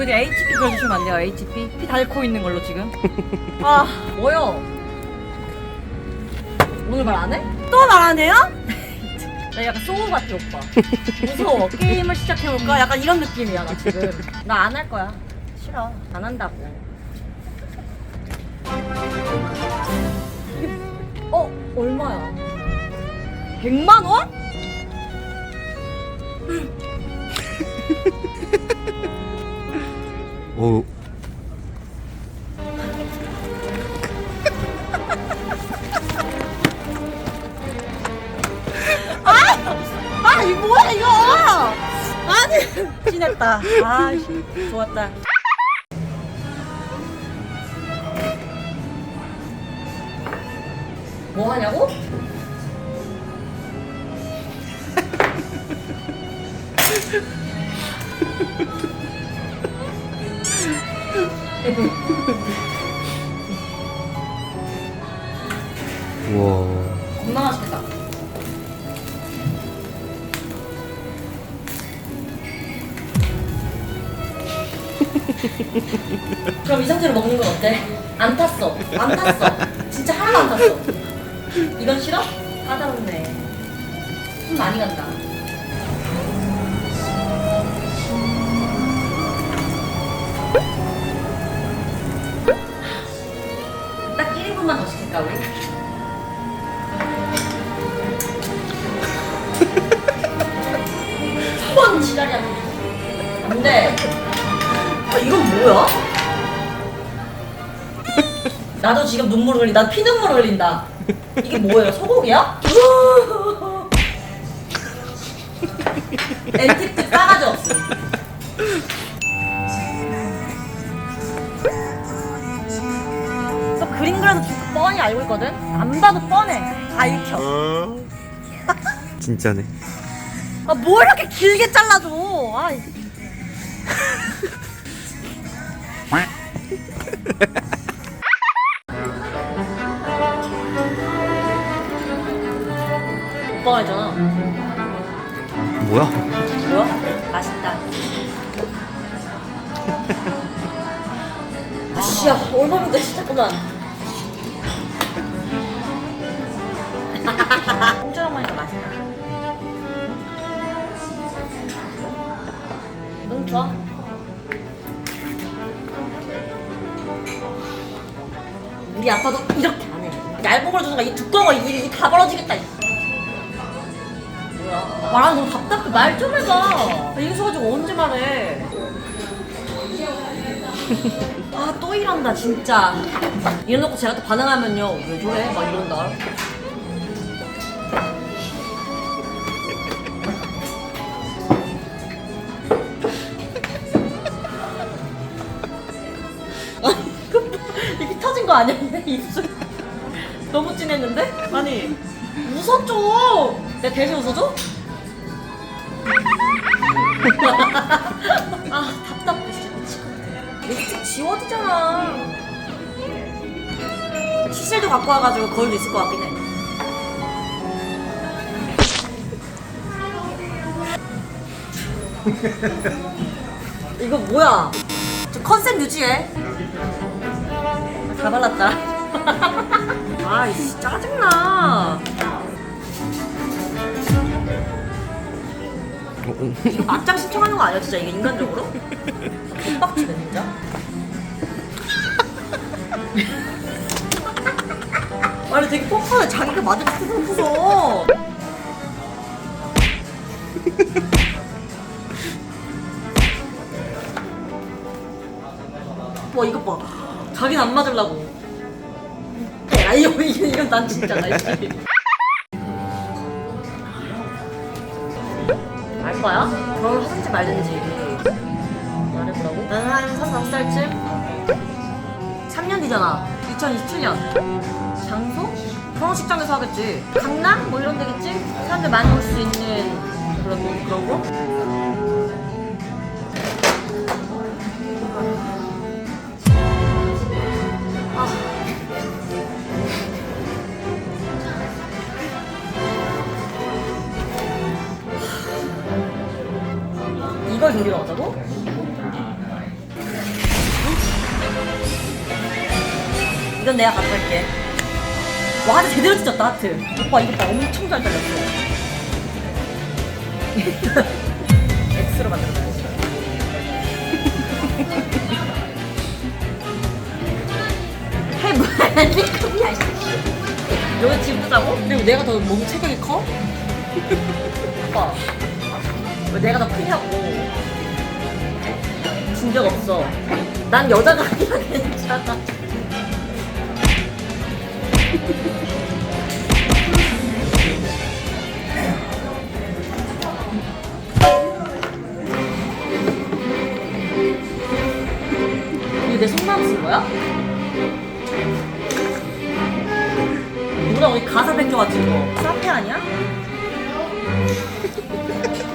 여기 HP 그려주시면 안 돼요? HP? 피 닳고 있는 걸로 지금. 아, 뭐요? 오늘 말 안 해? 또말안 해요? 나 약간 소울 같아, 오빠. 무서워. 게임을 시작해볼까? 약간 이런 느낌이야, 나 지금. 나 안 할 거야. 싫어. 안 한다고. 이게, 어, 얼마야? 100만 원? 오. 아, 이거 뭐야, 이거! 아니! 친했다. 아, 씨, 좋았다. 뭐 하냐고? 우와. 겁나 맛있겠다. 그럼 이 상태로 먹는 건 어때? 안 탔어. 안 탔어. 진짜 하나도 안 탔어. 이건 싫어? 까다롭네. 힘 많이 간다. 1인분만 더 시킬까, 우리? 한번 지랄이야. 안 돼. 아, 이건 뭐야? 나도 지금 눈물 흘리, 난 피눈물 흘린다. 이게 뭐예요? 소고기야? 엔틱트 싸가지 없어. 또 그림 그려서 뻔히 알고 있거든? 안 봐도 뻔해. 다 읽혀. 진짜네. 아, 뭐 이렇게 길게 잘라줘. 아, 이- 오빠가 했잖아. 뭐야? 뭐야? 맛있다. 아씨야, 얼마나 돼, 잠깐만. 공짜로 마니까 맛있다. 응, 좋아. 우리 아빠도 이렇게 안 해. 얇은 걸 주니까 이 두꺼운 거, 이, 이, 다 벌어지겠다. 말하는 거 너무 답답해. 말 좀 해봐. 이거 가지고 언제 말해? 아, 또 이런다, 진짜. 이래놓고 제가 또 반응하면요. 왜 저래? 막 이런다. 거 아니야? 입술. 너무 진했는데? 아니, 웃어줘! 내가 대신 웃어줘? 아, 답답해, 진짜 미치겠네. 립스틱 지워지잖아. 시실도 갖고 와가지고 거울도 있을 것 같긴 해. 이거 뭐야? 저 컨셉 유지해. 다 발랐다. 아이씨, 짜증나. 이거 맞짱 신청하는 거 아니야, 진짜 이게 인간적으로? 개빡치네, 진짜. 아니, 되게 뻔뻔해. 자기가 맞을 때 무서워. 와, 이것 봐. 자기는 안 맞으려고. 야, 이거, 이건, 이건 난 진짜, 나 이씨. 알 거야? 결혼 하든지 말든지 말해보라고? 나는 한 3, 4살쯤? 3년 뒤잖아 2027년 장소? 결혼식장에서 하겠지 강남? 뭐 이런 데겠지? 사람들 많이 올 수 있는 이걸 저기로 왔다고? 이건 내가 갖다 할게. 와, 하트 제대로 찢었다, 하트. 오빠, 이거 봐. 엄청 잘 잘렸어. X로 만들어 해봐야지, 그냥. 여기 지금 뜨다고? 근데 내가 더 몸 체격이 커? 오빠. 왜 내가 더 크냐고. 진 적 없어. 난 여자가 아니라 괜찮아. 이게 내 속마음 쓴 거야? 누구나 우리 가사 베껴가지고 사페 아니야?